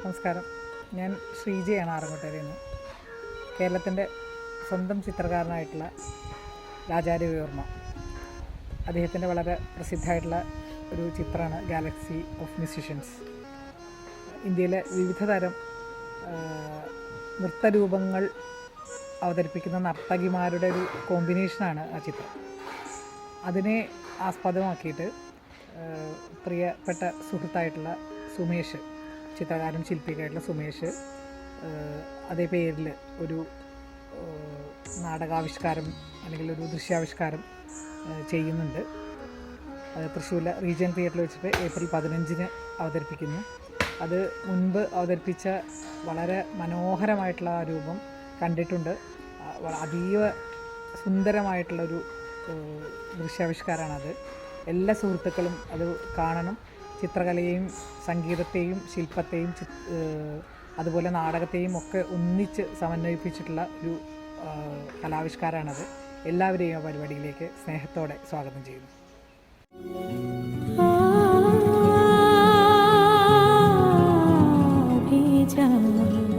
നമസ്കാരം. ഞാൻ ശ്രീജയാണ് ആറങ്ങോട്ടേരിയിൽ നിന്ന്. കേരളത്തിന്റെ സ്വന്തം ചിത്രകാരനായിട്ടുള്ള രാജാരവിവർമ്മ അദ്ദേഹത്തിന്റെ വളരെ പ്രസിദ്ധമായിട്ടുള്ള ഒരു ചിത്രമാണ് ഗാലക്സി ഓഫ് മ്യൂസിഷ്യൻസ് ഇന്ത്യയിലെ വിവിധ തരം നൃത്തരൂപങ്ങൾ അവതരിപ്പിക്കുന്ന നർത്തകിമാരുടെ ഒരു കോമ്പിനേഷനാണ് ആ ചിത്രം. അതിനെ ആസ്പദമാക്കിയിട്ട് പ്രിയപ്പെട്ട സുഹൃത്തായിട്ടുള്ള സുമേഷ് ചിത്രകാരൻ ശില്പിയൊക്കെയായിട്ടുള്ള സുമേഷ് അതേ പേരിൽ ഒരു നാടകാവിഷ്കാരം അല്ലെങ്കിൽ ഒരു ദൃശ്യാവിഷ്കാരം ചെയ്യുന്നുണ്ട്. അത് തൃശ്ശൂരിലെ റീജിയൻ തിയേറ്ററിൽ വെച്ചിട്ട് ഏപ്രിൽ പതിനഞ്ചിന് അവതരിപ്പിക്കുന്നു. അത് മുൻപ് അവതരിപ്പിച്ച വളരെ മനോഹരമായിട്ടുള്ള ആ രൂപം കണ്ടിട്ടുണ്ട്. അതീവ സുന്ദരമായിട്ടുള്ളൊരു ദൃശ്യാവിഷ്കാരമാണത്. എല്ലാ സുഹൃത്തുക്കളും അത് കാണണം. ചിത്രകലയെയും സംഗീതത്തെയും ശില്പത്തെയും അതുപോലെ നാടകത്തെയും ഒക്കെ ഒന്നിച്ച് സമന്വയിപ്പിച്ചിട്ടുള്ള ഒരു കലാവിഷ്കാരമാണത് എല്ലാവരെയും ആ പരിപാടിയിലേക്ക് സ്നേഹത്തോടെ സ്വാഗതം ചെയ്യുന്നു Thank you.